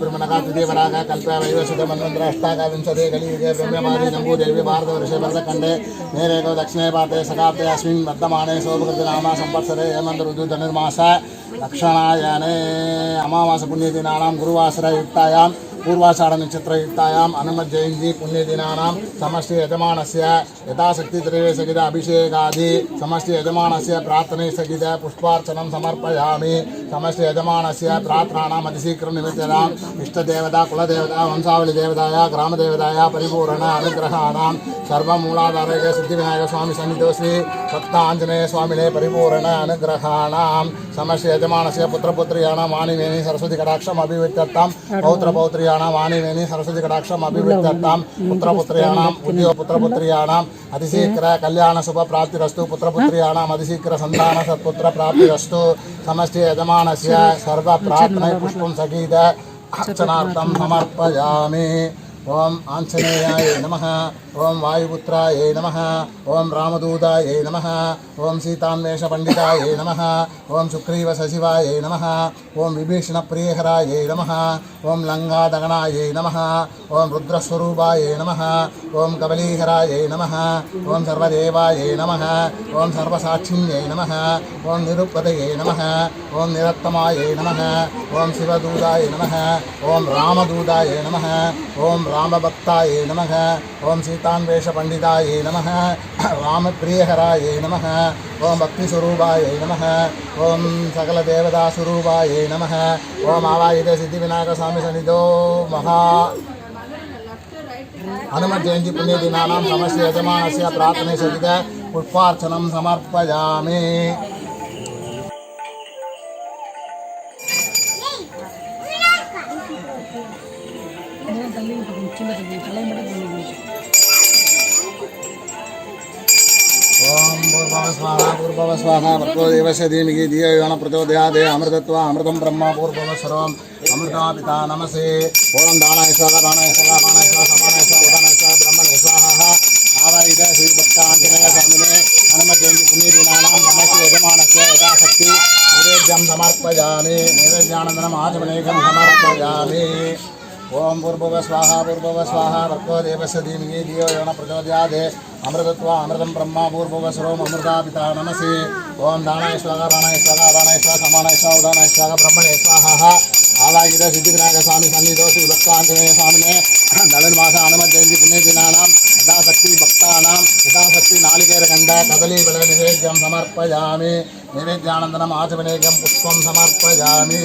ಬ್ರಹ್ಮಣಗಾದೇವರಾಗ ಕಲ್ಪವೈವಶದ ಮನ್ವಂತರ ಅಷ್ಟಾಕವಿಂಶದೆ ಕಲಿಯುಗೆ ಬ್ರಹ್ಮಮಾದಿ ನಮೂ ದೇವಿ ಭಾರತವರ್ಷೆ ಭರತಖಂಡೆ ನೇರೇಗೋ ದಕ್ಷಿಣೆ ಭಾರತೆ ಶತಾಬ್ದೆ ಅಸ್ಮಿನ್ ವರ್ಧಮಾನೆ ಸೌಭಕೃತಿನಾಮ ಸಂವತ್ಸರೆ ಹೇಮಂತ ಋತು ಧನುರ್ಮಾಸ ಲಕ್ಷಣಾಯನೆ ಅಮಾವಾಸ ಪುಣ್ಯದಿನಾಂ ಗುರುವಾಸರಯುಕ್ತಾಯಾಂ పూర్వాషాఢ నక్షత్రయుక్తాయాం హనుమత్ జయంతి పుణ్యదినానాం సమష్టి యజమానస్య యథాశక్తి ద్రవే సగిత అభిషేకాది సమష్టి యజమానస్య ప్రార్థనే సగిత పుష్పార్చనం సమర్పయామి సమస్త యజమానస్య ప్రార్థనానాం అతిశీఘ్రం నిమిత్తనాం ఇష్టదేవత కులదేవత వంశావళి దేవతాయ గ్రామదేవతాయ పరిపూర్ణ అనుగ్రహాణం సర్వమూలాధారయ సిద్ధివినాయక స్వామి సన్నిధో శ్రీ సప్తాంజనేయ స్వామినే పరిపూర్ణ అనుగ్రహాణం సమస్య యజమానస్య పుత్రపుత్రియాణం వాణివేణి సరస్వతి కటాక్షం అభివ్యక్తం పౌత్ర పౌత్రియాణం వాణివేణి సరస్వతి కటాక్షం అభివ్యక్తం పుత్రపుత్రియాణం ఉద్యోగ పుత్రపుత్రియాణం ಅತಿಶೀಘ್ರ ಕಲ್ಯಾಣ ಶುಭ ಪ್ರಾಪ್ತಿರಸ್ತು ಪುತ್ರಪುತ್ರಿಯಾಣ ಅತಿಶೀಘ್ರ ಸಂತಾನ ಸತ್ಪುತ್ರ ಪ್ರಾಪ್ತಿರಸ್ತು. ಸಮಷ್ಟಿ ಯಜಮಾನಸ್ಯ ಸರ್ವ ಪ್ರಾರ್ಥನೆ ಪುಷ್ಪ ಸಗೀತ ಅರ್ಚನಾರ್ಥಂ ಸಮರ್ಪಯಾಮಿ. ఓం ఆంజనేయాయ నమ ఓం వాయుపుత్రాయ నమ ఓం రామదూతాయ నమ ఓం సీతాన్వేష పండితాయ నమ ఓం సుగ్రీవ సశివాయ నమ ఓం విభీషణ ప్రియహరాయ నమ ఓం లంగాదగణాయ నమ ఓం రుద్రస్వరూపాయ నమ ఓం కబలీహరాయ నమ ఓం సర్వదేవాయ నమ ఓం సర్వసాక్షిణ్యై నమ ఓం నిరుపతయే నమ ఓం నిరత్తమాయ నమ ఓం శివదూతాయ నమ ఓం రామదూతాయ నమ ఓం नमः ॐ रामभक्ताय नमः ॐ सीतान्वेषपण्डिताय नमः रामप्रियहराय नमः ॐ भक्तिस्वरूपाय नमः ॐ सकलदेवतास्वरूपाय नमः ॐ आवाहित सिद्धिविनायकस्वामी सन्निधो महा हनुमज्जयन्ती पुण्यदिनानां समस्य यजमानस्य प्रार्थने सहित पुष्पार्चनं समर्पयामि ॐ भूर्भुवः स्वाहा भूर्भुवः स्वाहा भर्गो देवस्य धीमहि धियो यो न प्रचोदयादे अमृतत्वा अमृतं ब्रह्म भूर्भुवः सर्वम् अमृता पिता नमसे ॐ दानाय स्वाहा दानाय स्वाहा बाणाय स्वाहा समानाय स्वाहा उदानाय स्वाहा ब्रह्मणे स्वाहा ஓம் பூர்பவ ஸ்வாஹா பூர்பவ ஸ்வாஹா வர்கோ தேவச தீமிகி தியோ யோன பிரச்சோதயாதே அமிர்தத்வா அமிர்தம் பிரம்மா பூர்பவ சரோம் அமிர்தா பிதா நமசி ஓம் தானாய ஸ்வாகா ராணாய ஸ்வாகா ராணாய ஸ்வாக சமானாய ஸ்வா உதானாய ஸ்வாக பிரம்மணே ஸ்வாஹா. ஆலாயுத சித்திநாயக சாமி சன்னிதோஷி பக்தாஞ்சநேய சாமினே. நலன் மாச அனும ஜெயந்தி புண்ணியதினானாம். யதாசக்தி பக்தானாம். யதாசக்தி நாளிகேர கண்ட. கதலி விள நிவேத்தியம் சமர்ப்பயாமி. நிவேத்தியானந்தனம் ஆச்ச புஷ்பம் சமர்ப்பயாமி.